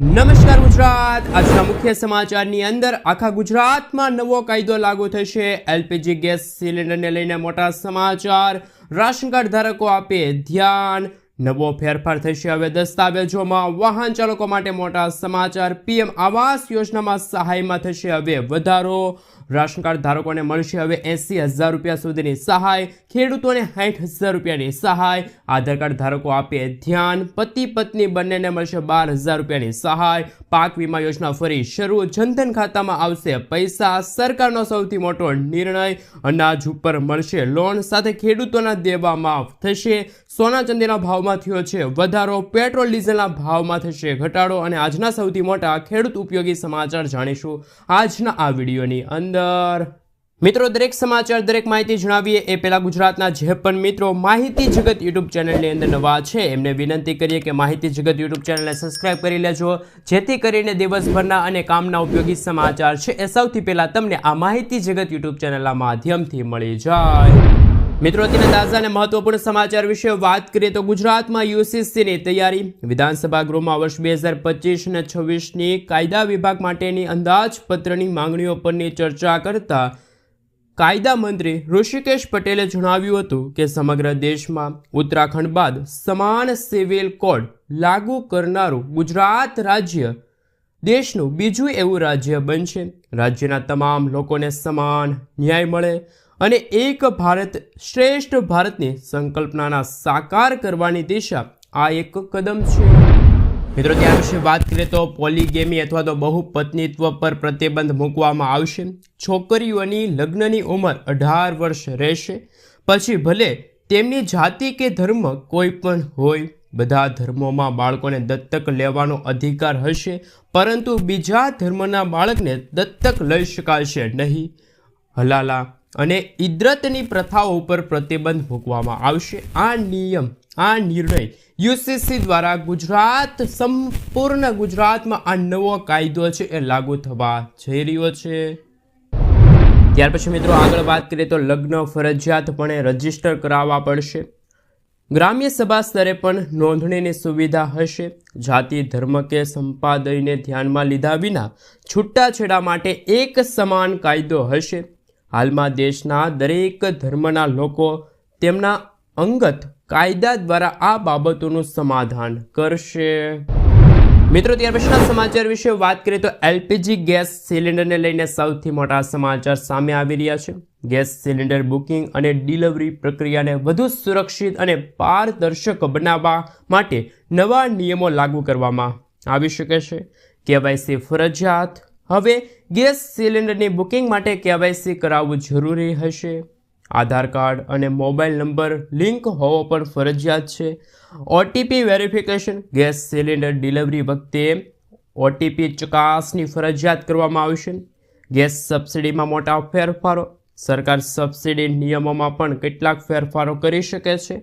નમસ્કાર ગુજરાત. આજના મુખ્ય સમાચારની અંદર આખા ગુજરાતમાં નવો કાયદો લાગુ થશે. એલપીજી ગેસ સિલિન્ડરને લઈને મોટા સમાચાર. રાશન કાર્ડ ધારકો આપે ધ્યાન. નવો ફેરફાર થશે હવે દસ્તાવેજોમાં. વાહન ચાલકો માટે મોટા સમાચાર. પીએમ આવાસ યોજનામાં સહાયમાં થશે હવે વધારો. રાશન કાર્ડ ધારકોને મળશે. હવે એંસી હજાર રૂપિયા સુધીની સહાય, ખેડૂતોને સાઠ હજાર રૂપિયાની સહાય, આધાર કાર્ડ ધારકો આપે ધ્યાન, પતિ પત્ની બંનેને મળશે બાર હજાર રૂપિયાની સહાય. પાક વીમા યોજના ફરી શરૂ. જનધન ખાતામાં આવશે પૈસા. સરકારનો સૌથી મોટો નિર્ણય અનાજ ઉપર મળશે લોન. સાથે ખેડૂતોના દેવા માફ થશે. સોના ચાંદીના ભાવમાં થયો છે વધારો. પેટ્રોલ, ડીઝલના ભાવમાં થશે ઘટાડો. અને આજના સૌથી મોટા ખેડૂત ઉપયોગી સમાચાર જાણીશું આજના આ વિડીયોની અંદર. મિત્રો, દરેક સમાચાર, દરેક માહિતી જણાવીએ એ પહેલાં ગુજરાતના જે પણ મિત્રો માહિતી જગત યુટ્યુબ ચેનલની અંદર નવા છે, એમને વિનંતી કરીએ કે માહિતી જગત યુટ્યુબ ચેનલને સબસ્ક્રાઇબ કરી લેજો, જેથી કરીને દિવસભરના અને કામના ઉપયોગી સમાચાર છે એ સૌથી પહેલાં તમને આ માહિતી જગત યુટ્યુબ ચેનલના માધ્યમથી મળી જાય. મિત્રો, અત્યારે તાજા અને મહત્વપૂર્ણ સમાચાર વિશે વાત કરીએ તો ગુજરાતમાં યુસીસીની તૈયારી. વિધાનસભા ગૃહમાં વર્ષ બે હજાર પચીસ અને છવ્વીસની કાયદા વિભાગ માટેની અંદાજપત્રની માંગણીઓ પરની ચર્ચા કરતા કાયદા મંત્રી ઋષિકેશ પટેલે જણાવ્યું હતું કે સમગ્ર દેશમાં ઉત્તરાખંડ બાદ સમાન સિવિલ કોડ લાગુ કરનારું ગુજરાત રાજ્ય દેશનું બીજું એવું રાજ્ય બનશે. રાજ્યના તમામ લોકોને સમાન ન્યાય મળે. અને એક ભારત શ્રેષ્ઠ ભારતની સંકલ્પનાના સાકાર કરવાની દિશા આ એક કદમ છે. મિત્રો, ત્યાં વિશે વાત કરીએ તો પોલીગેમી અથવા તો બહુપત્નીત્વ પર પ્રતિબંધ મૂકવામાં આવશે. છોકરીઓની લગ્નની ઉંમર અઢાર વર્ષ રહેશે. પછી ભલે તેમની જાતિ કે ધર્મ કોઈ પણ હોય, બધા ધર્મોમાં બાળકોને દત્તક લેવાનો અધિકાર હશે, પરંતુ બીજા ધર્મના બાળકને દત્તક લઈ શકાશે નહીં. હલાલા અને ઇદ્રતની પ્રથાઓ ઉપર પ્રતિબંધ મૂકવામાં આવશે. આ નિયમ, આ નિર્ણય યુસીસી દ્વારા ગુજરાત, સંપૂર્ણ ગુજરાતમાં આ નવો કાયદો છે એ લાગુ થવા જઈ રહ્યો છે. ત્યાર પછી મિત્રો આગળ વાત કરીએ તો લગ્ન ફરજિયાતપણે રજિસ્ટર કરાવવા પડશે. ગ્રામ્ય સભા સ્તરે પણ નોંધણીની સુવિધા હશે. જાતિ, ધર્મ કે સંપાદયને ધ્યાનમાં લીધા વિના છૂટાછેડા માટે એક સમાન કાયદો હશે. હાલમાં દેશના દરેક ધર્મના લોકો તેમના અંગત કાયદા દ્વારા આ બાબતોનું સમાધાન કરશે. મિત્રો, ત્યાર પછીના સમાચાર વિશે વાત કરીએ તો એલપીજી ગેસ સિલિન્ડરને લઈને સૌથી મોટા સમાચાર સામે આવી રહ્યા છે. ગેસ સિલિન્ડર બુકિંગ અને ડિલિવરી પ્રક્રિયાને વધુ સુરક્ષિત અને પારદર્શક બનાવવા માટે નવા નિયમો લાગુ કરવામાં આવી શકે છે. કેવાયસી ફરજિયાત હવે ગેસ સિલિન્ડરની બુકિંગ માટે કેવાયસી કરાવવું જરૂરી હશે. આધાર કાર્ડ અને મોબાઈલ નંબર લિંક હોવો પણ ફરજિયાત છે. OTP verification, gas cylinder delivery વખતે ઓટીપી ચકાસણી ફરજિયાત કરવામાં આવશે. ગેસ સબસિડીમાં મોટા ફેરફારો, સરકાર સબસિડી નિયમોમાં પણ કેટલાક ફેરફારો કરી શકે છે.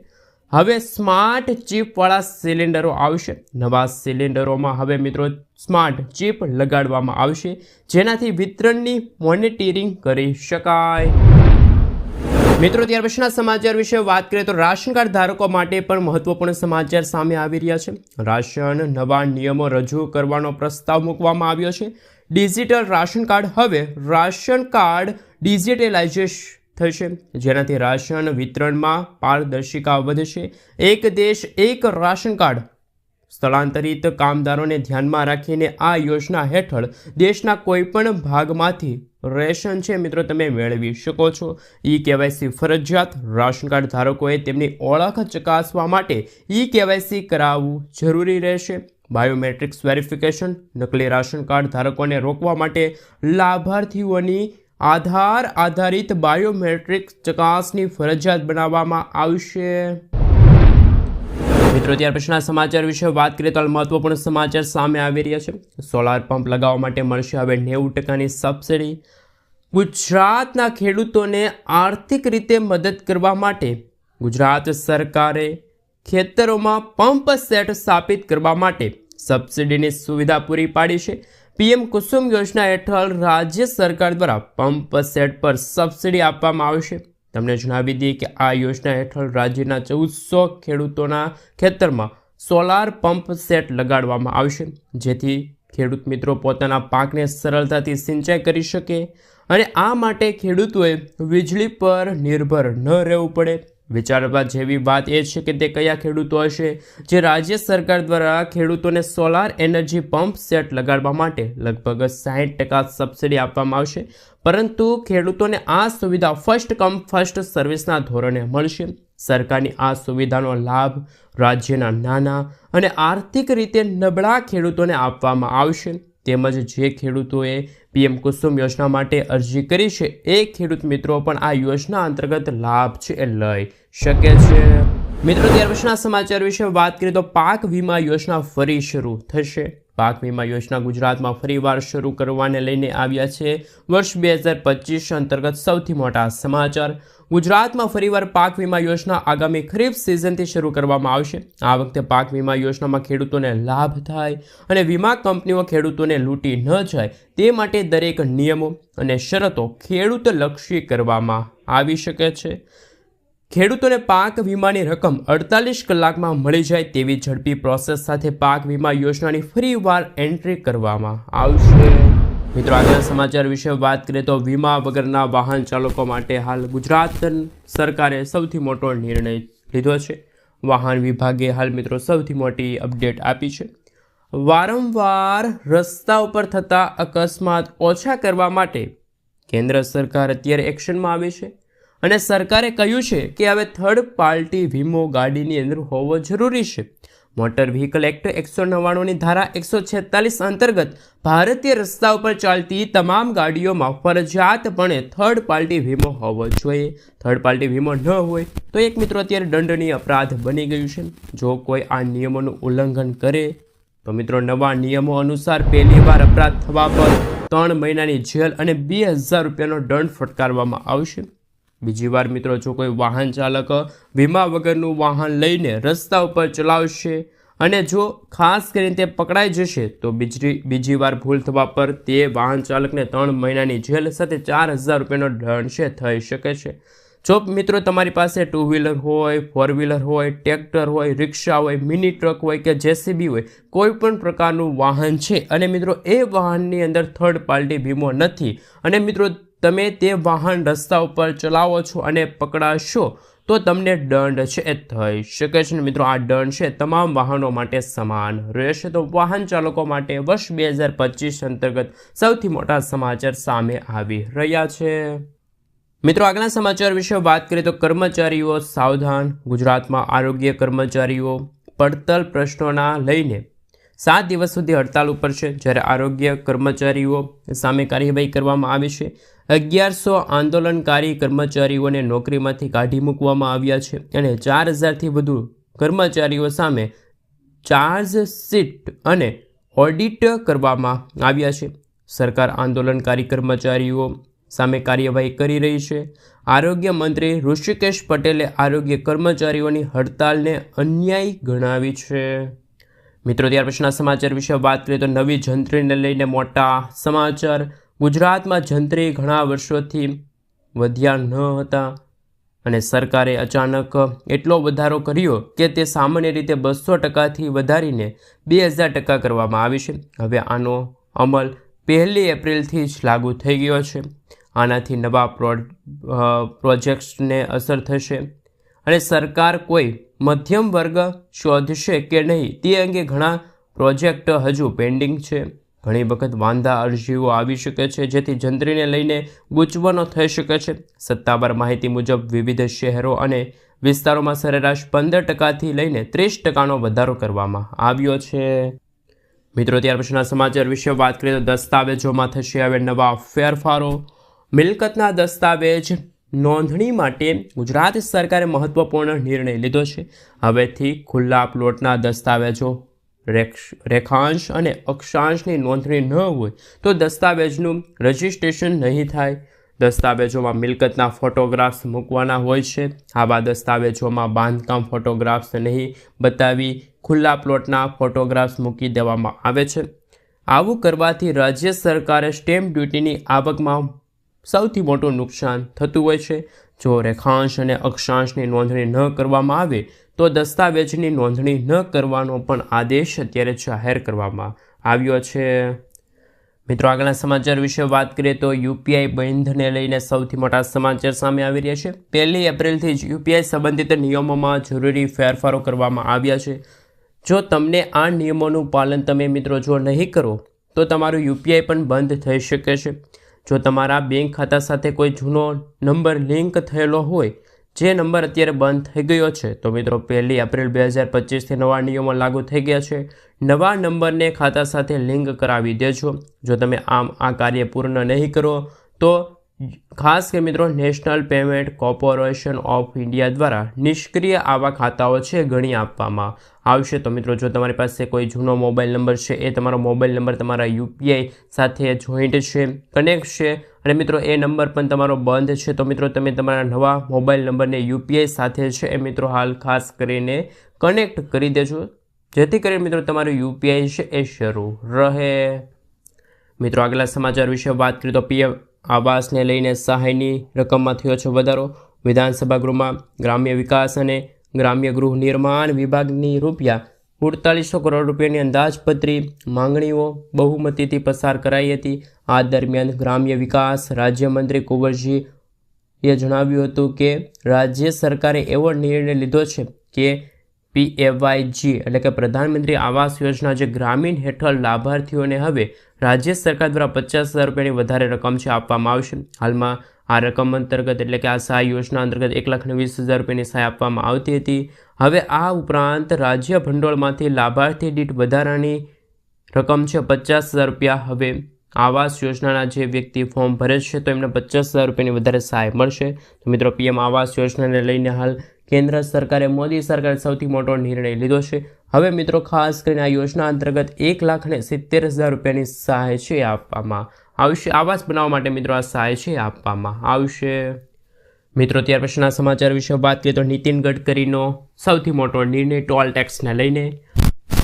હવે સ્માર્ટ ચિપવાળા સિલિન્ડરો આવશે. નવા સિલિન્ડરોમાં હવે મિત્રો સ્માર્ટ ચિપ લગાડવામાં આવશે, જેનાથી વિતરણની મોનિટરિંગ કરી શકાય. મિત્રો, ત્યાર પછીના સમાચાર વિશે વાત કરીએ તો રાશન કાર્ડ ધારકો માટે પણ મહત્વપૂર્ણ સમાચાર સામે આવી રહ્યા છે. રાશન નવા નિયમો રજૂ કરવાનો પ્રસ્તાવ મૂકવામાં આવ્યો છે. ડિજિટલ રાશન કાર્ડ હવે રાશન કાર્ડ ડિજિટલાઇઝેશ થશે. જેનાથી રાશન વિતરણમાં પારદર્શિકા વધશે. એક દેશ, એક રાશન કાર્ડ. સ્થળાંતરિત કામદારોને ધ્યાનમાં રાખીને આ યોજના હેઠળ દેશના કોઈપણ ભાગમાંથી રેશન છે મિત્રો તમે મેળવી શકો છો. ઈ કેવાયસી ફરજિયાત રાશન કાર્ડ ધારકોએ તેમની ઓળખ ચકાસવા માટે ઈ કેવાયસી કરાવવું જરૂરી રહેશે. બાયોમેટ્રિક્સ વેરિફિકેશન, નકલી રાશન કાર્ડ ધારકોને રોકવા માટે લાભાર્થીઓની આધાર આધારિત બાયોમેટ્રિક ચકાસણી ફરજિયાત બનાવવામાં આવશે. મિત્રો, ત્યાર પછીના સમાચાર વિશે વાત કરીએ તો હાલ મહત્વપૂર્ણ સમાચાર સામે આવી રહ્યા છે. સોલાર પંપ લગાવવા માટે મળશે હવે નેવું ટકાની સબસિડી. ગુજરાતના ખેડૂતોને આર્થિક રીતે મદદ કરવા માટે ગુજરાત સરકારે ખેતરોમાં પંપ સેટ સ્થાપિત કરવા માટે સબસિડીની સુવિધા પૂરી પાડી છે. પીએમ કુસુમ યોજના હેઠળ રાજ્ય સરકાર દ્વારા પંપ સેટ પર સબસિડી આપવામાં આવશે તમને જણાવી દઈએ કે આ યોજના હેઠળ રાજ્યના ચૌદસો ખેડૂતોના ખેતરમાં સોલાર પંપ સેટ લગાડવામાં આવશે જેથી ખેડૂત મિત્રો પોતાના પાકને સરળતાથી સિંચાઈ કરી શકે અને આ માટે ખેડૂતોએ વીજળી પર નિર્ભર ન રહેવું પડે. વિચારવા જેવી વાત એ છે કે તે કયા ખેડૂતો હશે? જે રાજ્ય સરકાર દ્વારા ખેડૂતોને સોલાર એનર્જી પંપ સેટ લગાડવા માટે લગભગ સાહીઠ ટકા સબસિડી આપવામાં આવશે. પરંતુ ખેડૂતોને આ સુવિધા ફર્સ્ટ કમ ફર્સ્ટ સર્વિસના ધોરણે મળશે. સરકારની આ સુવિધાનો લાભ રાજ્યના નાના અને આર્થિક રીતે નબળા ખેડૂતોને આપવામાં આવશે. તેમજ જે ખેડૂતોએ પીએમ કુસુમ યોજના માટે અરજી કરી છે, એ ખેડૂત મિત્રો પણ આ યોજના અંતર્ગત લાભ છે એ લઈ શકે છે? મિત્રો, ત્યાર પછીના સમાચાર વિશે વાત કરીએ તો પાક વીમા યોજના ફરી શરૂ થશે. પાક વીમા યોજના ગુજરાતમાં ફરીવાર શરૂ કરવાને લઈને આવ્યા છે. વર્ષ બે હજાર પચીસ અંતર્ગત સૌથી મોટા સમાચાર. ગુજરાતમાં ફરીવાર પાક વીમા યોજના આગામી ખરીફ સિઝનથી શરૂ કરવામાં આવશે. આ વખતે પાક વીમા યોજનામાં ખેડૂતોને લાભ થાય અને વીમા કંપનીઓ ખેડૂતોને લૂંટી ન જાય તે માટે દરેક નિયમો અને શરતો ખેડૂતલક્ષી કરવામાં આવી શકે છે. ખેડૂતોને પાક વીમાની રકમ અડતાલીસ કલાકમાં મળી જાય તેવી ઝડપી પ્રોસેસ સાથે પાક વીમા યોજનાની ફરીવાર એન્ટ્રી કરવામાં આવશે. મિત્રો, આગળના સમાચાર વિશે વાત કરીએ તો વીમા વગરના વાહન ચાલકો માટે હાલ ગુજરાત સરકારે સૌથી મોટો નિર્ણય લીધો છે. વાહન વિભાગે હાલ મિત્રો સૌથી મોટી અપડેટ આપી છે. વારંવાર રસ્તા ઉપર થતા અકસ્માત ઓછા કરવા માટે કેન્દ્ર સરકાર અત્યારે એક્શનમાં આવી છે. અને સરકારે કહ્યું છે કે હવે થર્ડ પાર્ટી વીમો ગાડીની અંદર હોવો જરૂરી છે. મોટર વ્હીકલ એક્ટ એકસો નવ્વાણુંની ધારા એકસો છેતાલીસ અંતર્ગત ભારતીય રસ્તા ઉપર ચાલતી તમામ ગાડીઓમાં ફરજિયાતપણે થર્ડ પાર્ટી વીમો હોવો જોઈએ. થર્ડ પાર્ટી વીમો ન હોય તો એક મિત્રો અત્યારે દંડનીય અપરાધ બની ગયું છે. જો કોઈ આ નિયમોનું ઉલ્લંઘન કરે, તો મિત્રો નવા નિયમો અનુસાર પહેલી વાર અપરાધ થવા પર ત્રણ મહિનાની જેલ અને બે હજાર રૂપિયાનો દંડ ફટકારવામાં આવશે. બીજી વાર મિત્રો, જો કોઈ વાહન ચાલક વીમા વગરનું વાહન લઈને રસ્તા ઉપર ચલાવશે અને જો ખાસ કરીને તે પકડાઈ જશે, તો બીજી બીજી વાર ભૂલ થવા પર તે વાહન ચાલકને ત્રણ મહિનાની જેલ સાથે ચાર હજાર રૂપિયાનો દંડ છે થઈ શકે છે. જો મિત્રો તમારી પાસે ટુ વ્હીલર હોય ફોર વ્હીલર હોય, ટ્રેક્ટર હોય, રિક્ષા હોય મિની ટ્રક હોય કે જેસીબી હોય, કોઈ પણ પ્રકારનું વાહન છે અને મિત્રો, એ વાહનની અંદર થર્ડ પાર્ટી વીમો નથી. અને મિત્રો તમે તે વાહન રસ્તા ઉપર ચલાવો છો અને પકડાશો, તો તમને દંડ છે, એ થઈ શકે છે. ને મિત્રો, આ દંડ છે, તમામ વાહનો માટે સમાન રહેશે. તો વાહન ચાલકો માટે વર્ષ બે હજાર પચીસ અંતર્ગત સૌથી મોટા સમાચાર સામે આવી રહ્યા છે. મિત્રો આગળના સમાચાર વિશે વાત કરીએ તો કર્મચારીઓ સાવધાન, ગુજરાતમાં આરોગ્ય કર્મચારીઓ પડતલ પ્રશ્નોના લઈને સાત દિવસ સુધી હડતાલ ઉપર છે. જ્યારે આરોગ્ય કર્મચારીઓ સામે કાર્યવાહી કરવામાં આવી છે અગિયારસો આંદોલનકારી કર્મચારીઓને નોકરીમાંથી કાઢી મૂકવામાં આવ્યા છે અને ચાર હજારથી વધુ કર્મચારીઓ સામે ચાર્જશીટ અને ઓડિટ કરવામાં આવ્યા છે. સરકાર આંદોલનકારી કર્મચારીઓ સામે કાર્યવાહી કરી રહી છે. આરોગ્ય મંત્રી ઋષિકેશ પટેલે આરોગ્ય કર્મચારીઓની હડતાલને અન્યાય ગણાવી છે. મિત્રો, ત્યાર પછીના સમાચાર વિશે વાત કરીએ તો નવી જંત્રીને લઈને મોટા સમાચાર. ગુજરાતમાં જંત્રી ઘણા વર્ષોથી વધ્યા ન હતા અને સરકારે અચાનક એટલો વધારો કર્યો કે તે સામાન્ય રીતે બસો ટકાથી વધારીને બે હજાર ટકા કરવામાં આવી છે. હવે આનો અમલ પહેલી એપ્રિલથી જ લાગુ થઈ ગયો છે. આનાથી નવા પ્રો પ્રોજેક્ટ્સને અસર થશે અને સરકાર કોઈ મધ્યમ વર્ગ શોધશે કે નહીં તે અંગે ઘણા પ્રોજેક્ટ હજુ પેન્ડિંગ છે. ઘણી વખત વાંધા અરજીઓ આવી શકે છે, જેથી જંત્રીને લઈને ગૂંચવણો થઈ શકે છે. સત્તાવાર માહિતી મુજબ વિવિધ શહેરો અને વિસ્તારોમાં સરેરાશ પંદર ટકાથી લઈને ત્રીસ ટકાનો વધારો કરવામાં આવ્યો છે. મિત્રો, ત્યાર પછીના સમાચાર વિશે વાત કરીએ તો દસ્તાવેજોમાં થશે હવે નવા ફેરફારો. મિલકતના દસ્તાવેજ નોંધણી માટે ગુજરાત સરકારે મહત્વપૂર્ણ નિર્ણય લીધો છે. હવેથી ખુલ્લા પ્લોટના દસ્તાવેજો રેખાંશ અને અક્ષાંશની નોંધણી ન હોય તો દસ્તાવેજનું રજિસ્ટ્રેશન નહીં થાય. દસ્તાવેજોમાં મિલકતના ફોટોગ્રાફ્સ મૂકવાના હોય છે. આવા દસ્તાવેજોમાં બાંધકામ ફોટોગ્રાફ્સ નહીં બતાવી ખુલ્લા પ્લોટના ફોટોગ્રાફ્સ મૂકી દેવામાં આવે છે. આવું કરવાથી રાજ્ય સરકારે સ્ટેમ્પ ડ્યુટીની આવકમાં સૌથી મોટું નુકસાન થતું હોય છે. જો રેખાંશ અને અક્ષાંશની નોંધણી ન કરવામાં આવે તો દસ્તાવેજની નોંધણી ન કરવાનો પણ આદેશ અત્યારે જાહેર કરવામાં આવ્યો છે. મિત્રો, આગળના સમાચાર વિશે વાત કરીએ તો યુપીઆઈ બંધને લઈને સૌથી મોટા સમાચાર સામે આવી રહ્યા છે. પહેલી એપ્રિલથી જ યુપીઆઈ સંબંધિત નિયમોમાં જરૂરી ફેરફારો કરવામાં આવ્યા છે. જો તમને આ નિયમોનું પાલન તમે મિત્રો જો નહીં કરો, તો તમારું યુપીઆઈ પણ બંધ થઈ શકે છે. જો તમારા બેંક ખાતા સાથે કોઈ જૂનો નંબર લિંક થયેલો હોય જે નંબર અત્યારે બંધ થઈ ગયો છે. તો મિત્રો, પહેલી એપ્રિલ બે હજાર પચીસથી નવા નિયમો લાગુ થઈ ગયા છે. નવા નંબરને ખાતા સાથે લિંક કરાવી દેજો. જો તમે આમ આ કાર્ય પૂર્ણ નહીં કરો, તો ખાસ કે મિત્રો national payment corporation of India દ્વારા નિષ્ક્રિય આવા ખાતાઓ છે ગણી આપવામાં આવશે. તો મિત્રો, જો તમારી પાસે કોઈ જૂનો મોબાઈલ નંબર છે, એ તમારો મોબાઈલ નંબર તમારા યુપીઆઈ સાથે જોઈન્ટ છે, કનેક્ટ છે અને મિત્રો, એ નંબર પણ તમારો બંધ છે, તો મિત્રો, તમે તમારા નવા મોબાઈલ નંબરને યુપીઆઈ સાથે છે એ મિત્રો, હાલ ખાસ કરીને કનેક્ટ કરી દેજો. જેથી કરીને મિત્રો, તમારું યુપીઆઈ છે એ શરૂ રહે. મિત્રો, આગલા સમાચાર વિશે વાત કરીએ તો પીએમ આવાસને લઈને સહાયની રકમમાં થયો છે વધારો. વિધાનસભા ગૃહમાં ગ્રામ્ય વિકાસ અને ગ્રામ્ય ગૃહ નિર્માણ વિભાગની રૂપિયા ઉડતાલીસો કરોડ રૂપિયાની અંદાજપત્રી માંગણીઓ બહુમતીથી પસાર કરાઈ હતી. આ દરમિયાન ગ્રામ્ય વિકાસ રાજ્યમંત્રી કુંવરજીએ જણાવ્યું હતું કે, રાજ્ય સરકારે એવો નિર્ણય લીધો છે કે પીએવાયજી એટલે કે પ્રધાનમંત્રી આવાસ યોજના જે ગ્રામીણ હેઠળ લાભાર્થીઓને હવે રાજ્ય સરકાર દ્વારા પચાસ હજાર રૂપિયાની વધારે રકમ છે આપવામાં આવશે. હાલમાં આ રકમ અંતર્ગત એટલે કે આ સહાય યોજના અંતર્ગત એક લાખ વીસ હજાર રૂપિયાની સહાય આપવામાં આવતી હતી. હવે આ ઉપરાંત રાજ્ય ભંડોળમાંથી લાભાર્થી દીઠ વધારાની રકમ છે પચાસ હજાર રૂપિયા. હવે આવાસ યોજનાના જે વ્યક્તિ ફોર્મ ભરે છે તો એમને પચાસ હજાર રૂપિયાની વધારે સહાય મળશે. તો મિત્રો પીએમ આવાસ યોજનાને લઈને હાલ કેન્દ્ર સરકારે, મોદી સરકારે સૌથી મોટો નિર્ણય લીધો છે. હવે મિત્રો, ખાસ કરીને આ યોજના અંતર્ગત એક લાખ ને સિત્તેર હજાર રૂપિયાની સહાય છે આપવામાં આવશે. આવાસ બનાવવા માટે મિત્રો આ સહાય છે આપવામાં આવશે. મિત્રો, ત્યાર પછીના સમાચાર વિશે વાત કરીએ તો નીતિન ગડકરીનો સૌથી મોટો નિર્ણય ટોલ ટેક્સને લઈને.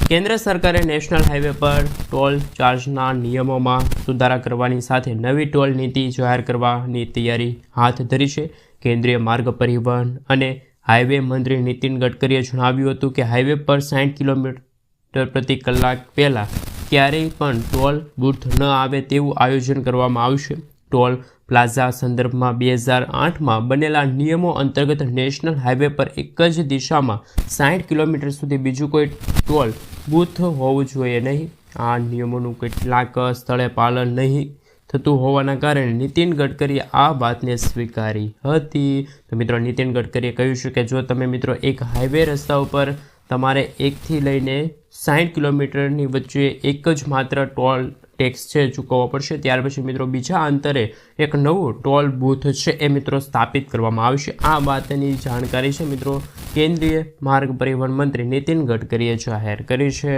કેન્દ્ર સરકારે નેશનલ હાઈવે પર ટોલ ચાર્જના નિયમોમાં સુધારા કરવાની સાથે નવી ટોલ નીતિ જાહેર કરવાની તૈયારી હાથ ધરી છે. કેન્દ્રીય માર્ગ પરિવહન અને હાઈવે મંત્રી નીતિન ગડકરીએ જણાવ્યું હતું કે હાઈવે પર સાઠ કિલોમીટર પ્રતિ કલાક પહેલાં ક્યારેય પણ ટોલ બૂથ ન આવે તેવું આયોજન કરવામાં આવશે ટોલ પ્લાઝા સંદર્ભમાં બે હજાર આઠમાં બનેલા નિયમો અંતર્ગત નેશનલ હાઈવે પર એક જ દિશામાં સાઠ કિલોમીટર સુધી બીજું કોઈ ટોલ બૂથ હોવું જોઈએ નહીં. આ નિયમોનું કેટલાક સ્થળે પાલન નહીં થતું હોવાના કારણે નીતિન ગડકરીએ આ વાતને સ્વીકારી હતી. તો મિત્રો, નીતિન ગડકરીએ કહ્યું છે કે જો તમે મિત્રો એક હાઈવે રસ્તા ઉપર તમારે એકથી લઈને સાઠ કિલોમીટરની વચ્ચે એક જ માત્ર ટોલ ટેક્સ છે ચૂકવવો પડશે, ત્યાર પછી મિત્રો બીજા અંતરે એક નવું ટોલ બૂથ છે એ મિત્રો સ્થાપિત કરવામાં આવશે. આ વાતની જાણકારી છે મિત્રો કેન્દ્રીય માર્ગ પરિવહન મંત્રી નીતિન ગડકરીએ જાહેર કરી છે.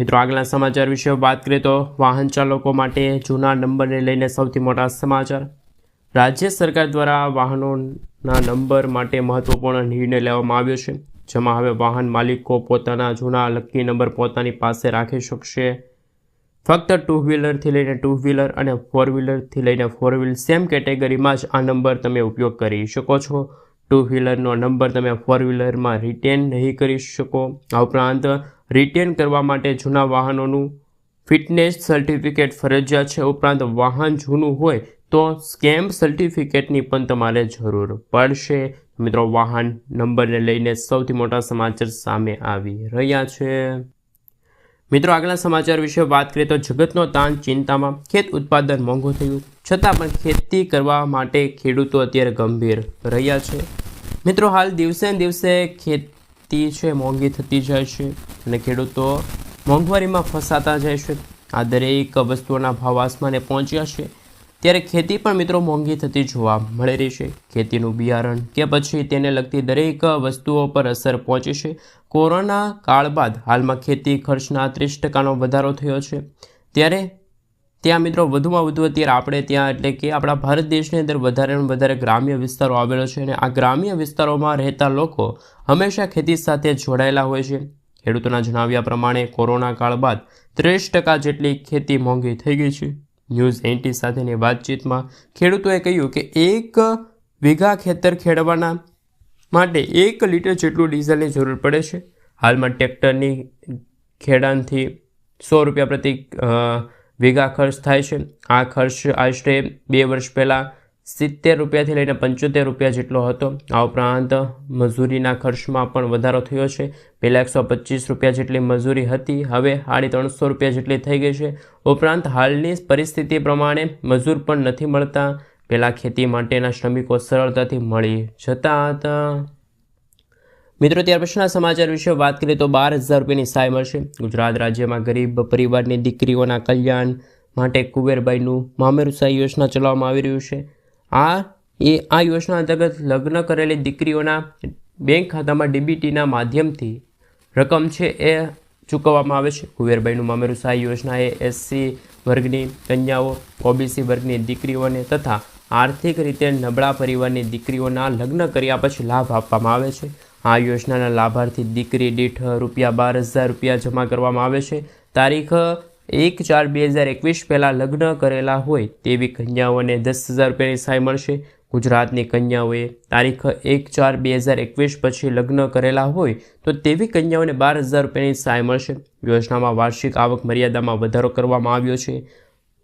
મિત્રો આગલા સમાચાર વિશે વાત કરીએ તો વાહન ચાલકો માટે જૂના નંબરને લઈને સૌથી મોટા સમાચાર. રાજ્ય સરકાર દ્વારા વાહનોના નંબર માટે મહત્વપૂર્ણ નિર્ણય લેવામાં આવ્યો છે, જેમાં હવે વાહન માલિકો પોતાના જૂના લકી નંબર પોતાની પાસે રાખી શકશે. ફક્ત ટુ વ્હીલરથી લઈને ટુ વ્હીલર અને ફોર વ્હીલરથી લઈને ફોર વ્હીલ સેમ કેટેગરીમાં જ આ નંબર તમે ઉપયોગ કરી શકો છો. ટુ વ્હીલરનો નંબર તમે ફોર વ્હીલરમાં રિટેન નહીં કરી શકો. આ ઉપરાંત રિટેન કરવા માટે જૂના વાહનોનું ફિટનેસ સર્ટિફિકેટ ફરજિયાત છે. ઉપરાંત વાહન જૂનું હોય તો સ્કેમ્પ સર્ટિફિકેટની પણ તમારે જરૂર પડશે. મિત્રો, વાહન નંબરને લઈને સૌથી મોટા સમાચાર સામે આવી રહ્યા છે. મિત્રો, આગલા સમાચાર વિશે વાત કરીએ તો જગતનો તાણ ચિંતામાં ખેત ઉત્પાદન મોંઘું થયું. છતાં પણ ખેતી કરવા માટે ખેડૂતો અત્યારે ગંભીર રહ્યા છે. મિત્રો, હાલ દિવસે દિવસે ખેત ખેતી છે, મોંઘી થતી જાય છે અને ખેડૂતો મોંઘવારીમાં ફસાતા જાય છે. આ દરેક વસ્તુઓના ભાવ આસમાને પહોંચ્યા છે. ત્યારે ખેતી પણ મિત્રો મોંઘી થતી જોવા મળી રહી છે. ખેતીનું બિયારણ કે પછી તેને લગતી દરેક વસ્તુઓ પર અસર પહોંચી છે. કોરોના કાળ બાદ હાલમાં ખેતી ખર્ચના ત્રીસ ટકાનો વધારો થયો છે. ત્યારે ત્યાં મિત્રો વધુમાં વધુ અત્યારે આપણે ત્યાં એટલે કે આપણા ભારત દેશની અંદર વધારે વધારે ગ્રામ્ય વિસ્તારો આવેલો છે અને આ ગ્રામ્ય વિસ્તારોમાં રહેતા લોકો હંમેશા ખેતી સાથે જોડાયેલા હોય છે. ખેડૂતોના જણાવ્યા પ્રમાણે કોરોના કાળ બાદ ત્રીસ ટકા જેટલી ખેતી મોંઘી થઈ ગઈ છે. ન્યૂઝ એન્ટી સાથેની વાતચીતમાં ખેડૂતોએ કહ્યું કે એક વીઘા ખેતર ખેડવાના માટે એક લીટર જેટલું ડીઝલની જરૂર પડે છે. હાલમાં ટ્રેક્ટરની ખેડાણથી સો રૂપિયા પ્રતિ વીઘા ખર્ચ થાય છે. આ ખર્ચ આશરે બે વર્ષ પહેલાં સિત્તેર રૂપિયાથી લઈને પંચોતેર રૂપિયા જેટલો હતો. આ ઉપરાંત મજૂરીના ખર્ચમાં પણ વધારો થયો છે. પહેલાં એકસો પચીસ રૂપિયા જેટલી મજૂરી હતી, હવે સાડી ત્રણસો રૂપિયા જેટલી થઈ ગઈ છે. ઉપરાંત હાલની પરિસ્થિતિ પ્રમાણે મજૂર પણ નથી મળતા. પહેલાં ખેતી માટેના શ્રમિકો સરળતાથી મળી જતા હતા. મિત્રો, ત્યાર પછીના સમાચાર વિશે વાત કરીએ તો બાર હજાર રૂપિયાની સહાય મળશે. ગુજરાત રાજ્યમાં ગરીબ પરિવારની દીકરીઓના કલ્યાણ માટે કુબેરભાઈનું મામેરુસાઈ યોજના ચલાવવામાં આવી રહ્યું છે. આ એ, આ યોજના અંતર્ગત લગ્ન કરેલી દીકરીઓના બેંક ખાતામાં ડીબીટીના માધ્યમથી રકમ છે એ ચૂકવવામાં આવે છે. કુબેરભાઈનું મામેરુસાઈ યોજના એ એસસી વર્ગની કન્યાઓ, ઓબીસી વર્ગની દીકરીઓને તથા આર્થિક રીતે નબળા પરિવારની દીકરીઓના લગ્ન કર્યા પછી લાભ આપવામાં આવે છે. આ યોજનાના લાભાર્થી દીકરી દીઠ રૂપિયા બાર હજાર રૂપિયા જમા કરવામાં આવે છે. તારીખ એક ચાર બે હજાર એકવીસ પહેલાં લગ્ન કરેલા હોય તેવી કન્યાઓને દસ હજાર રૂપિયાની સહાય મળશે. ગુજરાતની કન્યાઓએ તારીખ એક ચાર બે હજાર એકવીસ પછી લગ્ન કરેલા હોય તો તેવી કન્યાઓને બાર હજાર રૂપિયાની સહાય મળશે. યોજનામાં વાર્ષિક આવક મર્યાદામાં વધારો કરવામાં આવ્યો છે.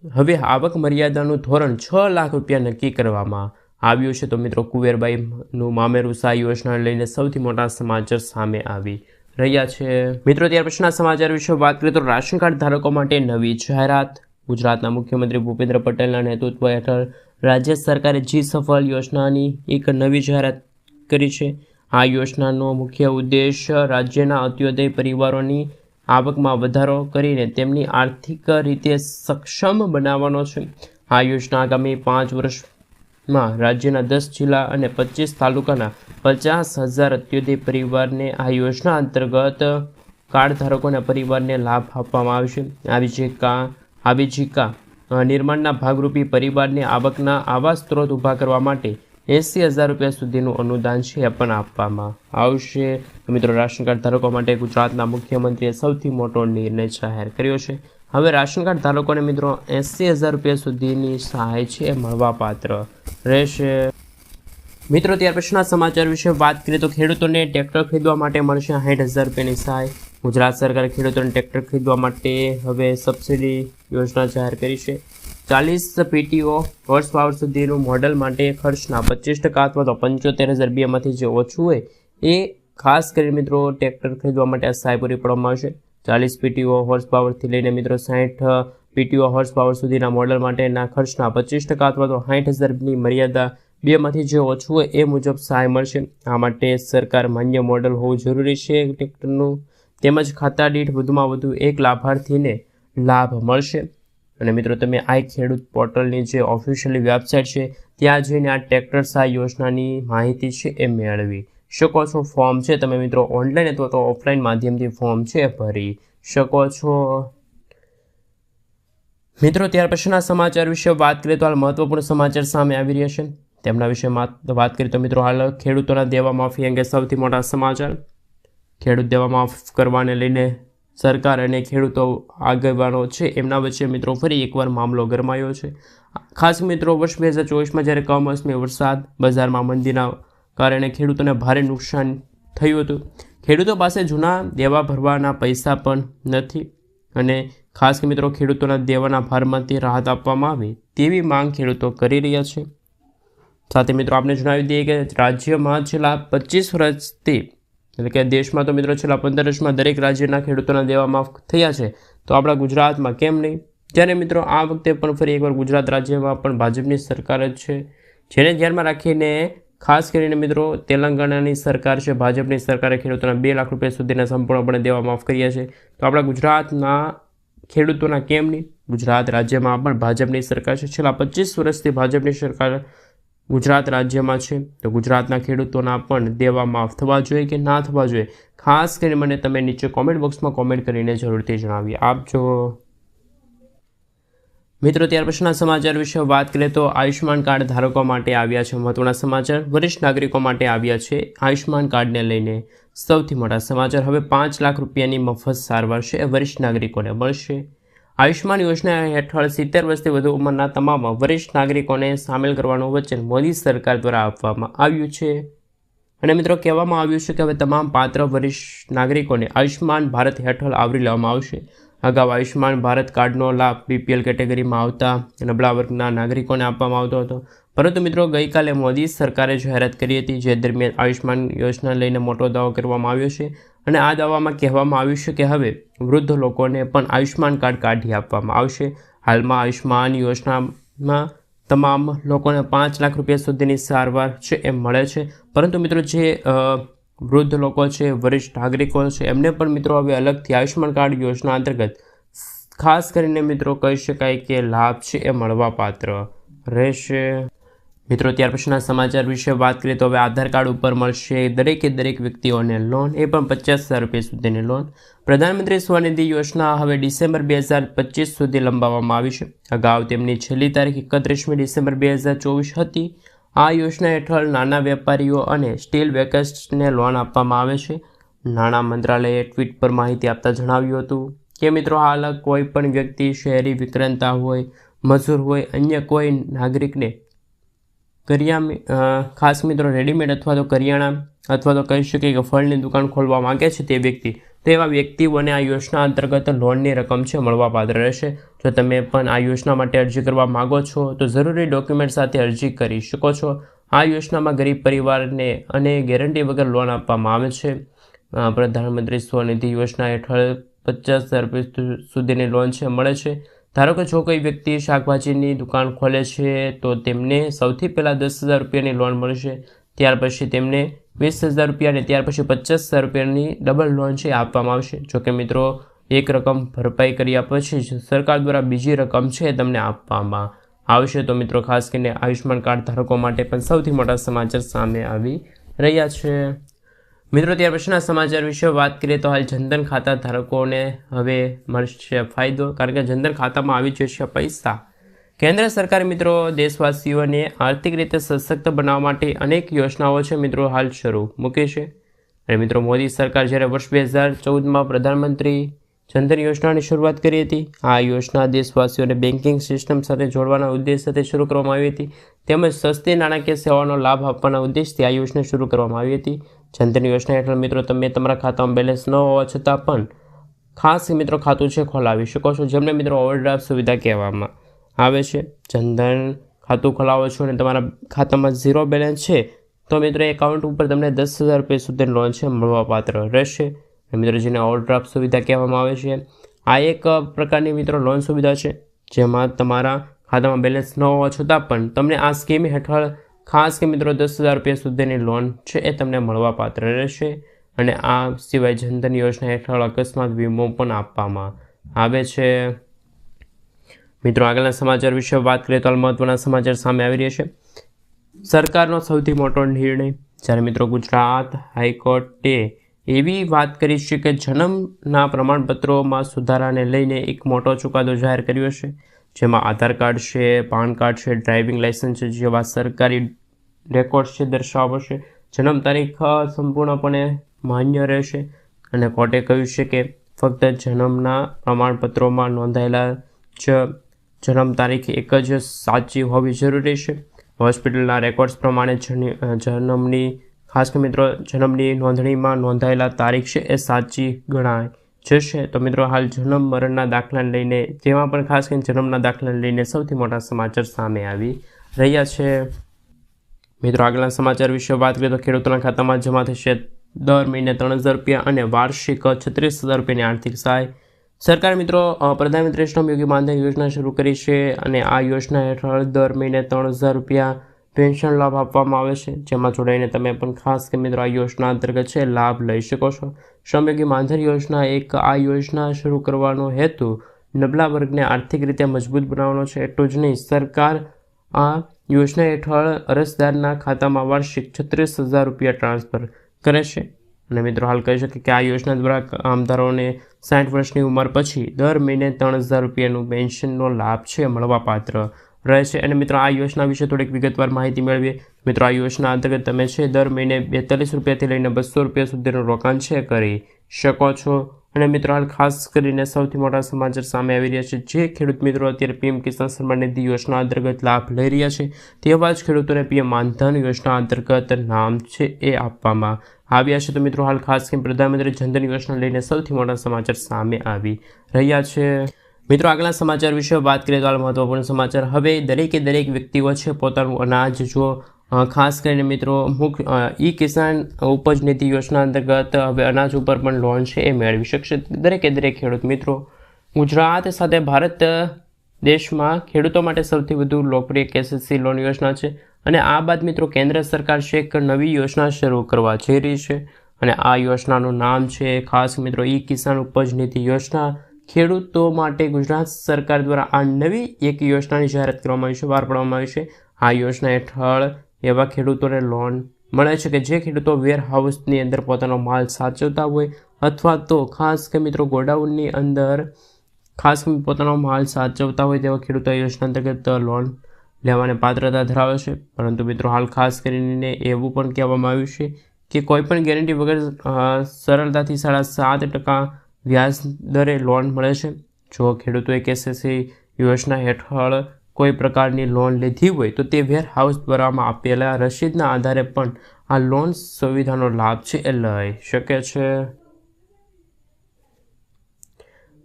હવે આવક મર્યાદાનું ધોરણ છ લાખ રૂપિયા નક્કી કરવામાં આવ્યું છે. તો મિત્રો કુવેરબાઈનું મામેરું સા યોજના લઈને સૌથી મોટા સમાચાર સામે આવી રહ્યા છે. મિત્રો ત્યાર પછીના સમાચાર વિશે વાત કરીએ તો રાશન કાર્ડ ધારકો માટે નવી જાહેરાત. ગુજરાતના મુખ્યમંત્રી ભૂપેન્દ્ર પટેલના નેતૃત્વ હેઠળ રાજ્ય સરકારે જી સફળ યોજનાની એક નવી જાહેરાત કરી છે. આ યોજનાનો મુખ્ય ઉદ્દેશ રાજ્યના અત્યોદય પરિવારોની આવકમાં વધારો કરીને તેમની આર્થિક રીતે સક્ષમ બનાવવાનો છે. આ યોજના આગામી પાંચ વર્ષમાં રાજ્યના દસ જિલ્લા અને પચીસ તાલુકાના પચાસ હજાર અત્યોદય પરિવારને આ યોજના અંતર્ગત કાર્ડ ધારકોના પરિવારને લાભ આપવામાં આવશે. આવી જીકા નિર્માણના ભાગરૂપી પરિવારને આવકના આવા સ્ત્રોત ઊભા કરવા માટે એંસી હજાર રૂપિયા સુધીનું અનુદાન છે એ પણ આપવામાં આવશે. મિત્રો, રાશન કાર્ડ ધારકો માટે ગુજરાતના મુખ્યમંત્રીએ સૌથી મોટો નિર્ણય જાહેર કર્યો છે. હવે રાશન કાર્ડ ધારકોને મિત્રો એંસી હજાર રૂપિયા સુધીની સહાય છે મળવાપાત્ર રહેશે. મિત્રો, ત્યાર પછીના સમાચાર વિશે વાત કરીએ તો ખેડૂતોને ટ્રેક્ટર ખરીદવા માટે મળશે સાઠ હજાર રૂપિયાની સહાય. ગુજરાત સરકારે ખેડૂતોને ટ્રેક્ટર ખરીદવા માટે હવે સબસિડી યોજના જાહેર કરી છે. ચાલીસ પીટીઓ હોર્સ પાવર સુધીનું મોડલ માટે ખર્ચના પચીસ ટકા અથવા તો પંચોતેર હજાર બેમાંથી જે ઓછું હોય, એ ખાસ કરી મિત્રો ટ્રેક્ટર ખરીદવા માટે આ સહાય પૂરી પાડવામાં આવશે. ચાલીસ પીટીઓ હોર્સ પાવરથી લઈને મિત્રો સાઠ પીટીઓ હોર્સ પાવર સુધીના મોડલ માટેના ખર્ચના પચીસ ટકા અથવા તો સાઠ હજારની મર્યાદા બેમાંથી જે ઓછું હોય એ મુજબ સહાય મળશે. આ માટે સરકાર માન્ય મોડલ હોવું જરૂરી છે. ટ્રેક્ટરનું તેમજ ખાતા દીઠ વધુમાં વધુ એક લાભાર્થીને લાભ મળશે. અને મિત્રો તમે આ ખેડૂત પોર્ટલની જે ઓફિશિયલી વેબસાઇટ છે, ત્યાં જઈને આ ટ્રેક્ટર સહાય યોજનાની માહિતી છે એ મેળવી શકો છો ફોર્મ છે. તમે મિત્રો ઓનલાઈન અથવા તો ઓફલાઈન માધ્યમથી ફોર્મ છે, ભરી શકો છો. મિત્રો, ત્યાર પછીના સમાચાર વિશે વાત કરીએ તો હાલ મહત્વપૂર્ણ સમાચાર સામે આવી રહ્યા છે. તેમના વિશે વાત કરીએ તો મિત્રો હાલ ખેડૂતોના દેવા માફી અંગે સૌથી મોટા સમાચાર. ખેડૂત દેવા માફ કરવાને લઈને સરકાર અને ખેડૂતો આગેવાનો છે. એમના વચ્ચે મિત્રો ફરી એકવાર મામલો ગરમાયો છે. ખાસ મિત્રો વર્ષ બે હજાર ચોવીસમાં જ્યારે કમોસમી વરસાદ બજારમાં મંદીના કારણે ખેડૂતોને ભારે નુકસાન થયું હતું. ખેડૂતો પાસે જૂના દેવા ભરવાના પૈસા પણ નથી અને ખાસ મિત્રો ખેડૂતોના દેવાના ભારમાંથી રાહત આપવામાં આવે તેવી માંગ ખેડૂતો કરી રહ્યા છે. સાથે મિત્રો આપણે જણાવી દઈએ કે રાજ્યમાં છેલ્લા પચીસ વર્ષથી એટલે કે દેશમાં તો મિત્રો છેલ્લા પંદર વર્ષમાં દરેક રાજ્યના ખેડૂતોના દેવા માફ થયા છે. તો આપણા ગુજરાતમાં કેમ નહીં? ત્યારે મિત્રો આ વખતે પણ ફરી એકવાર ગુજરાત રાજ્યમાં પણ ભાજપની સરકાર જ છે. જેને ધ્યાનમાં રાખીને ખાસ કરીને મિત્રો, તેલંગાણાની સરકાર છે, ભાજપની સરકારે ખેડૂતોના બે લાખ રૂપિયા સુધીના સંપૂર્ણપણે દેવા માફ કર્યા છે. તો આપણા ગુજરાતના ખેડૂતોના કેમ નહીં? ગુજરાત રાજ્યમાં પણ ભાજપની સરકાર છે. છેલ્લા પચીસ વર્ષથી ભાજપની સરકાર ગુજરાત રાજ્યમાં છે. તો ગુજરાતના ખેડૂતોના પણ દેવા માફ થવા જોઈએ કે ના થવા જોઈએ? ખાસ કરીને મને તમે નીચે કોમેન્ટ બોક્સમાં કોમેન્ટ કરીને જરૂરથી જણાવી આપજો મિત્રો, ત્યાર પછીના સમાચાર વિશે વાત કરીએ તો આયુષ્યમાન કાર્ડ ધારકો માટે આવ્યા છે મહત્વના સમાચાર. વરિષ્ઠ નાગરિકો માટે આવ્યા છે આયુષ્યમાન કાર્ડને લઈને સૌથી મોટા સમાચાર. હવે પાંચ લાખ રૂપિયાની મફત સારવાર છે એ વરિષ્ઠ નાગરિકોને મળશે. આયુષ્યમાન યોજના હેઠળ સિત્તેર વર્ષથી વધુ ઉંમરના તમામ વરિષ્ઠ નાગરિકોને સામેલ કરવાનું વચન મોદી સરકાર દ્વારા આપવામાં આવ્યું છે. અને મિત્રો, કહેવામાં આવ્યું છે કે હવે તમામ પાત્ર વરિષ્ઠ નાગરિકોને આયુષ્યમાન ભારત હેઠળ આવરી લેવામાં આવશે. અગાઉ આયુષ્યમાન ભારત કાર્ડનો લાભ બીપીએલ કેટેગરીમાં આવતા નબળા વર્ગના નાગરિકોને આપવામાં આવતો હતો. પરંતુ મિત્રો, ગઈકાલે મોદી સરકારે જાહેરાત કરી હતી જે દરમિયાન આયુષ્યમાન યોજના લઈને મોટો દાવો કરવામાં આવ્યો છે અને આ દાવામાં કહેવામાં આવ્યું છે કે હવે વૃદ્ધ લોકોને પણ આયુષ્યમાન કાર્ડ કાઢી આપવામાં આવશે. હાલમાં આયુષ્યમાન યોજનામાં તમામ લોકોને પાંચ લાખ રૂપિયા સુધીની સારવાર છે એ મળે છે. પરંતુ મિત્રો, જે વૃદ્ધ લોકો છે, વરિષ્ઠ નાગરિકો છે, એમને પણ મિત્રો હવે અલગથી આયુષ્યમાન કાર્ડ યોજના અંતર્ગત ખાસ કરીને મિત્રો કહી શકાય કે લાભ છે એ મળવાપાત્ર રહેશે. મિત્રો, ત્યાર પછીના સમાચાર વિશે વાત કરીએ તો હવે આધાર કાર્ડ ઉપર મળશે દરેકે દરેક વ્યક્તિઓને લોન, એ પણ પચાસ હજાર રૂપિયા સુધીની લોન. પ્રધાનમંત્રી સ્વનિધિ યોજના હવે ડિસેમ્બર બે હજાર પચીસ સુધી લંબાવવામાં આવી છે. અગાઉ તેમની છેલ્લી તારીખ એકત્રીસમી ડિસેમ્બર બે હજાર ચોવીસ હતી. આ યોજના હેઠળ નાના વેપારીઓ અને સ્ટીલ વેકર્સને લોન આપવામાં આવે છે. નાણાં મંત્રાલયે ટ્વીટ પર માહિતી આપતા જણાવ્યું હતું કે, મિત્રો હાલ કોઈ પણ વ્યક્તિ શહેરી વિક્રેતા હોય, મજૂર હોય, અન્ય કોઈ નાગરિકને કરિયા ખાસ મિત્રો, રેડીમેડ અથવા તો કરિયાણા અથવા તો કહી શકીએ કે ફળની દુકાન ખોલવા માંગે છે તે વ્યક્તિ, તો એવા વ્યક્તિઓને આ યોજના અંતર્ગત લોનની રકમ છે, મળવાપાત્ર રહેશે. જો તમે પણ આ યોજના માટે અરજી કરવા માગો છો, તો જરૂરી ડોક્યુમેન્ટ સાથે અરજી કરી શકો છો. આ યોજનામાં ગરીબ પરિવારને અને ગેરંટી વગર લોન આપવામાં આવે છે. પ્રધાનમંત્રી સ્વનિધિ યોજના હેઠળ પચાસ હજાર સુધીની લોન છે, મળે છે. ધારો કે જો કોઈ વ્યક્તિ શાકભાજીની દુકાન ખોલે છે, તો તેમને સૌથી પહેલાં દસ હજાર રૂપિયાની લોન મળશે ત્યાર પછી તેમને વીસ હજાર રૂપિયા અને ત્યાર પછી પચાસ હજાર રૂપિયાની ડબલ લોન છે, આપવામાં આવશે. જો કે મિત્રો એક રકમ ભરપાઈ કર્યા પછી જ સરકાર દ્વારા બીજી રકમ છે તમને આપવામાં આવશે તો મિત્રો ખાસ કરીને આયુષ્યમાન કાર્ડ ધારકો માટે પણ સૌથી મોટા સમાચાર સામે આવી રહ્યા છે. મિત્રો, ત્યાર પછીના સમાચાર વિશે વાત કરીએ તો હાલ જનધન ખાતા ધારકોને હવે મળશે ફાયદો, કારણ કે જનધન ખાતામાં આવી જશે પૈસા. કેન્દ્ર સરકાર મિત્રો, દેશવાસીઓને આર્થિક રીતે સશક્ત બનાવવા માટે અનેક યોજનાઓ છે મિત્રો હાલ શરૂ મૂકી છે. અને મિત્રો, મોદી સરકાર જ્યારે વર્ષ બે હજાર ચૌદમાં પ્રધાનમંત્રી જનધન યોજનાની શરૂઆત કરી હતી. આ યોજના દેશવાસીઓને બેન્કિંગ સિસ્ટમ સાથે જોડવાના ઉદ્દેશ સાથે શરૂ કરવામાં આવી હતી. તેમજ સસ્તી નાણાકીય સેવાનો લાભ આપવાના ઉદ્દેશથી આ યોજના શરૂ કરવામાં આવી હતી. જનધન યોજના હેઠળ મિત્રો, તમે તમારા ખાતામાં બેલેન્સ ન હોવા છતાં પણ ખાસ મિત્રો ખાતું છે, ખોલાવી શકો છો. જેમને મિત્રો ઓવરડ્રાફ્ટ સુવિધા કહેવામાં આવે છે. જનધન ખાતું ખોલાવો છો અને તમારા ખાતામાં ઝીરો બેલેન્સ છે, તો મિત્રો એકાઉન્ટ ઉપર તમને દસ હજાર રૂપિયા સુધી લોન છે, મળવાપાત્ર રહેશે. મિત્રો જેને ઓવરડ્રાફ્ટ સુવિધા કહેવામાં આવે છે. આ એક પ્રકારની મિત્રો લોન સુવિધા છે, જેમાં તમારા ખાતામાં બેલેન્સ ન હોવા છતાં પણ તમને આ સ્કીમ હેઠળ ખાસ કે મિત્રો દસ હજાર રૂપિયા સુધીની લોન છે એ તમને મળવાપાત્ર રહેશે. અને આ સિવાય જનધન યોજના હેઠળ અકસ્માત વીમો પણ આપવામાં આવે છે. મિત્રો, આગળના સમાચાર વિશે વાત કરીએ તો મહત્વના સમાચાર સામે આવી રહ્યા છે. સરકારનો સૌથી મોટો નિર્ણય જ્યારે મિત્રો ગુજરાત હાઈકોર્ટે એવી વાત કરી છે કે જન્મના પ્રમાણપત્રોમાં સુધારાને લઈને એક મોટો ચુકાદો જાહેર કર્યો છે, જેમાં આધાર કાર્ડ છે, પાન કાર્ડ છે, ડ્રાઇવિંગ લાઇસન્સ છે, જેવા સરકારી રેકોર્ડ છે દર્શાવશે જન્મ તારીખ સંપૂર્ણપણે માન્ય રહેશે. અને કોર્ટે કહ્યું છે કે ફક્ત જન્મના પ્રમાણપત્રોમાં નોંધાયેલા જ જન્મ તારીખ એક જ સાચી હોવી જરૂરી છે. હોસ્પિટલના રેકોર્ડ્સ પ્રમાણે જની- જન્મની ખાસ કે મિત્રો, જન્મની નોંધણીમાં નોંધાયેલા તારીખ છે એ સાચી ગણાય જશે તો મિત્રો, હાલ જન્મ, મરણના દાખલાને લઈને, જેમાં પણ ખાસ કરીને જન્મના દાખલાને લઈને સૌથી મોટા સમાચાર સામે આવી રહ્યા છે. મિત્રો, આગળના સમાચાર વિશે વાત કરીએ તો ખેડૂતોના ખાતામાં જમા થશે દર મહિને ત્રણ હજાર રૂપિયા અને વાર્ષિક છત્રીસ હજાર રૂપિયાની આર્થિક સહાય. સરકાર મિત્રો પ્રધાનમંત્રી શ્રમ માનધન યોજના શરૂ કરી છે અને આ યોજના હેઠળ દર મહિને ત્રણ હજાર રૂપિયા પેન્શન લાભ આપવામાં આવે છે. જેમાં જોડાઈને તમે પણ ખાસ કે મિત્રો આ યોજના અંતર્ગત છે, લાભ લઈ શકો છો. શ્રમયોગી માનધન યોજના એક આ યોજના શરૂ કરવાનો હેતુ નબળા વર્ગને આર્થિક રીતે મજબૂત બનાવવાનો છે. એટલું જ નહીં, સરકાર આ યોજના હેઠળ અરજદારના ખાતામાં વાર્ષિક છત્રીસ હજાર રૂપિયા ટ્રાન્સફર કરે છે. અને મિત્રો હાલ કહી શકીએ કે આ યોજના દ્વારા કામદારોને સાઠ વર્ષની ઉંમર પછી દર મહિને ત્રણ હજાર રૂપિયાનું પેન્શનનો લાભ છે, મળવાપાત્ર રહે છે અને મિત્રો, આ યોજના વિશે થોડીક વિગતવાર માહિતી મેળવીએ. મિત્રો, આ યોજના અંતર્ગત તમે છે, દર મહિને બેતાલીસ રૂપિયાથી લઈને બસો રૂપિયા સુધીનું રોકાણ છે, કરી શકો છો. અને મિત્રો, હાલ ખાસ કરીને સૌથી મોટા સમાચાર સામે આવી રહ્યા છે. જે ખેડૂત મિત્રો અત્યારે પીએમ કિસાન સન્માન નિધિ યોજના અંતર્ગત લાભ લઈ રહ્યા છે, તેવા જ ખેડૂતોને પીએમ માનધન યોજના અંતર્ગત નામ છે, એ આપવામાં આવ્યા છે. તો મિત્રો, હાલ ખાસ કરીને પ્રધાનમંત્રી જનધન યોજના લઈને સૌથી મોટા સમાચાર સામે આવી રહ્યા છે. મિત્રો આગલા સમાચાર વિશે વાત કરીએ તો હાલ મહત્વપૂર્ણ સમાચાર. હવે દરેકે દરેક વ્યક્તિઓ છે પોતાનું અનાજ જો ખાસ કરીને મિત્રો મુખ ઈ કિસાન ઉપજ નીતિ યોજના અંતર્ગત હવે અનાજ ઉપર પણ લોન છે એ મેળવી શકશે દરેકે દરેક ખેડૂત. મિત્રો, ગુજરાત સાથે ભારત દેશમાં ખેડૂતો માટે સૌથી વધુ લોકપ્રિય કેસીસી લોન યોજના છે અને આ બાદ મિત્રો, કેન્દ્ર સરકાર છે એક નવી યોજના શરૂ કરવા જઈ રહી છે અને આ યોજનાનું નામ છે ખાસ મિત્રો, ઈ કિસાન ઉપજ નીતિ યોજના. ખેડૂતો માટે ગુજરાત સરકાર દ્વારા આ નવી એક યોજનાની જાહેરાત કરવામાં આવી છે. બહાર પાડવામાં આવી છે. આ યોજના હેઠળ એવા ખેડૂતોને લોન મળે છે કે જે ખેડૂતો વેરહાઉસની અંદર પોતાનો માલ સાચવતા હોય અથવા તો ખાસ કે મિત્રો ગોડાઉનની અંદર ખાસ પોતાનો માલ સાચવતા હોય તેવા ખેડૂતો યોજના અંતર્ગત લોન લેવાની પાત્રતા ધરાવે છે. પરંતુ મિત્રો હાલ ખાસ કરીને એવું પણ કહેવામાં આવ્યું છે કે કોઈપણ ગેરંટી વગર સરળતાથી સાડા સાત ટકા વ્યાજ દરે લોન મળે છે? જો ખેડૂતોએ કેસીસી યોજના હેઠળ કોઈ પ્રકારની લોન લીધી હોય, તો તે વેરહાઉસ દ્વારામાં આપેલા રસીદના આધારે પણ આ લોન સુવિધાનો લાભ છે એ લઈ શકે છે.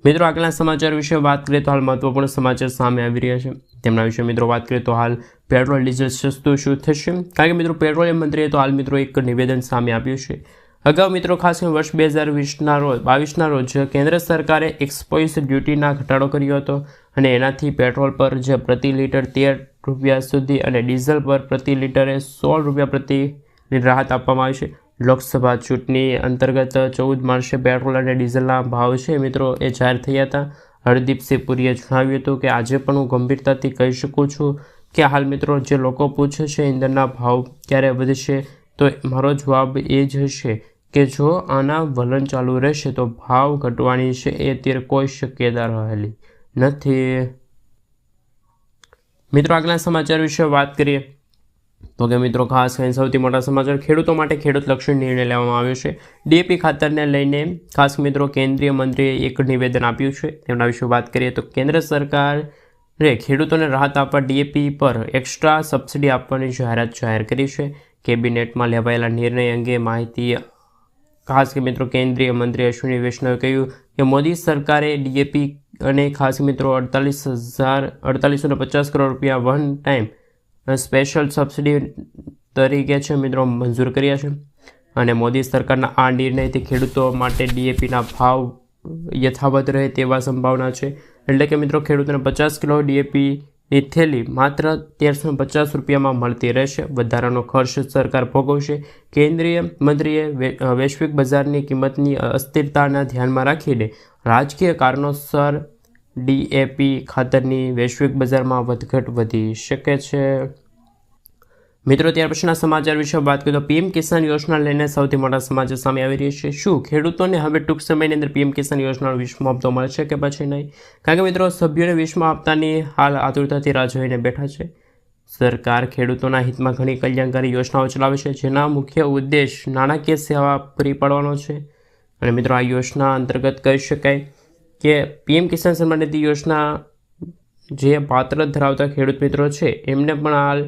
મિત્રો, આગલા સમાચાર વિશે વાત કરીએ તો હાલ મહત્વપૂર્ણ સમાચાર સામે આવી રહ્યા છે. તેમના વિશે મિત્રો વાત કરીએ તો હાલ પેટ્રોલ, ડીઝલ સસ્તું શું થશે? કારણ કે મિત્રો, પેટ્રોલિયમ મંત્રીએ તો હાલ મિત્રો એક નિવેદન સામે આપ્યું છે. અગાઉ મિત્રો, ખાસ કરીને વર્ષ બે હજાર વીસના રોજ, બાવીસના રોજ કેન્દ્ર સરકારે એક્સપોઇસ ડ્યુટીના ઘટાડો કર્યો હતો અને એનાથી પેટ્રોલ પર જે પ્રતિ લીટર તેર રૂપિયા સુધી અને ડીઝલ પર પ્રતિ લીટરે સોળ રૂપિયા પ્રતિ રાહત આપવામાં આવી છે. લોકસભા ચૂંટણી અંતર્ગત ચૌદ માર્ચે પેટ્રોલ અને ડીઝલના ભાવ છે મિત્રો, એ જાહેર થયા હતા. હરદીપસિંહ પુરીએ જણાવ્યું હતું કે, આજે પણ હું ગંભીરતાથી કહી શકું છું કે, હાલ મિત્રો, જે લોકો પૂછે છે ઇંધણના ભાવ ક્યારે વધશે તો મારો જવાબ એ જ હશે કે જો આના વલણ ચાલુ રહેશે તો ભાવ ઘટવાની છે એ અત્યારે કોઈ શક્યતા રહેલી નથી. મિત્રો, આગલા સમાચાર વિશે વાત કરીએ તો કે મિત્રો, ખાસ કરીને સૌથી મોટા સમાચાર, ખેડૂતો માટે ખેડૂત લક્ષી નિર્ણય લેવામાં આવ્યો છે. ડીએપી ખાતરને લઈને ખાસ મિત્રો, કેન્દ્રીય મંત્રીએ એક નિવેદન આપ્યું છે. તેમના વિશે વાત કરીએ તો કેન્દ્ર સરકારે ખેડૂતોને રાહત આપવા ડીએપી પર એક્સ્ટ્રા સબસિડી આપવાની જાહેરાત જાહેર કરી છે. કેબિનેટમાં લેવાયેલા નિર્ણય અંગે માહિતી, ખાસ કે મિત્રો કેન્દ્રીય મંત્રી અશ્વિની વૈષ્ણવે કહ્યું કે મોદી સરકારે ડીએપી અને ખાસ મિત્રો અડતાલીસ હજાર, અડતાલીસો પચાસ કરોડ રૂપિયા વન ટાઈમ સ્પેશિયલ સબસિડી તરીકે છે મિત્રો મંજૂર કર્યા છે. અને મોદી સરકારના આ નિર્ણયથી ખેડૂતો માટે ડીએપીના ભાવ યથાવત રહે તેવા સંભાવના છે. એટલે કે મિત્રો, ખેડૂતોને પચાસ કિલો ડીએપીની થેલી માત્ર તેરસો પચાસ રૂપિયામાં મળતી રહેશે. વધારાનો ખર્ચ સરકાર ભોગવશે. કેન્દ્રીય મંત્રીએ વૈશ્વિક બજારની કિંમતની અસ્થિરતાના ધ્યાનમાં રાખીને રાજકીય કારણોસર ડીએપી ખાતરની વૈશ્વિક બજારમાં વધઘટ વધી શકે છે. મિત્રો, ત્યાર પછીના સમાચાર વિશે વાત કરીએ તો પીએમ કિસાન યોજના લઈને સૌથી મોટા સમાચાર સામે આવી રહ્યા છે. શું ખેડૂતોને હવે ટૂંક સમયની અંદર પીએમ કિસાન યોજનાનો વીસમો હપ્તો મળશે કે પછી નહીં? કારણ કે મિત્રો, સભ્યોને વિશ્વમાં હપ્તાની હાલ આતુરતાથી રાહ જોઈને બેઠા છે. સરકાર ખેડૂતોના હિતમાં ઘણી કલ્યાણકારી યોજનાઓ ચલાવે છે, જેના મુખ્ય ઉદ્દેશ નાણાકીય સેવા પૂરી પાડવાનો છે. અને મિત્રો, આ યોજના અંતર્ગત કહી શકાય કે પીએમ કિસાન સન્માન નિધિ યોજના જે પાત્ર ધરાવતા ખેડૂત મિત્રો છે, એમને પણ હાલ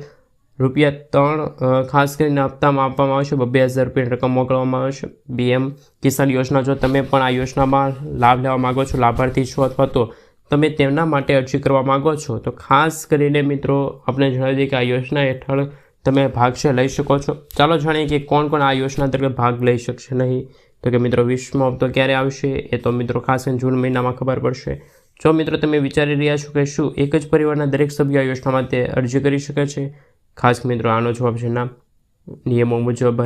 રૂપિયા ત્રણ ખાસ કરીને હપ્તામાં આપવામાં આવશે. બબ્બે હજાર રૂપિયાની રકમ મોકલવામાં આવશે. બીએમ કિસાન યોજના, જો તમે પણ આ યોજનામાં લાભ લેવા માગો છો, લાભાર્થી છો અથવા તો તમે તેમના માટે અરજી કરવા માગો છો, તો ખાસ કરીને મિત્રો આપણે જણાવી દઈએ કે આ યોજના હેઠળ તમે ભાગ છે લઈ શકો છો. ચાલો જાણીએ કે કોણ કોણ આ યોજના અંતર્ગત ભાગ લઈ શકશે. નહીં તો કે મિત્રો, વિશ્વમાં હપ્તો ક્યારે આવશે? એ તો મિત્રો, ખાસ કરીને જૂન મહિનામાં ખબર પડશે. જો મિત્રો, તમે વિચારી રહ્યા છો કે શું એક જ પરિવારના દરેક સભ્ય આ યોજના માટે અરજી કરી શકે છે ખાસ મિત્રો આનો જવાબ છે ના. નિયમો મુજબ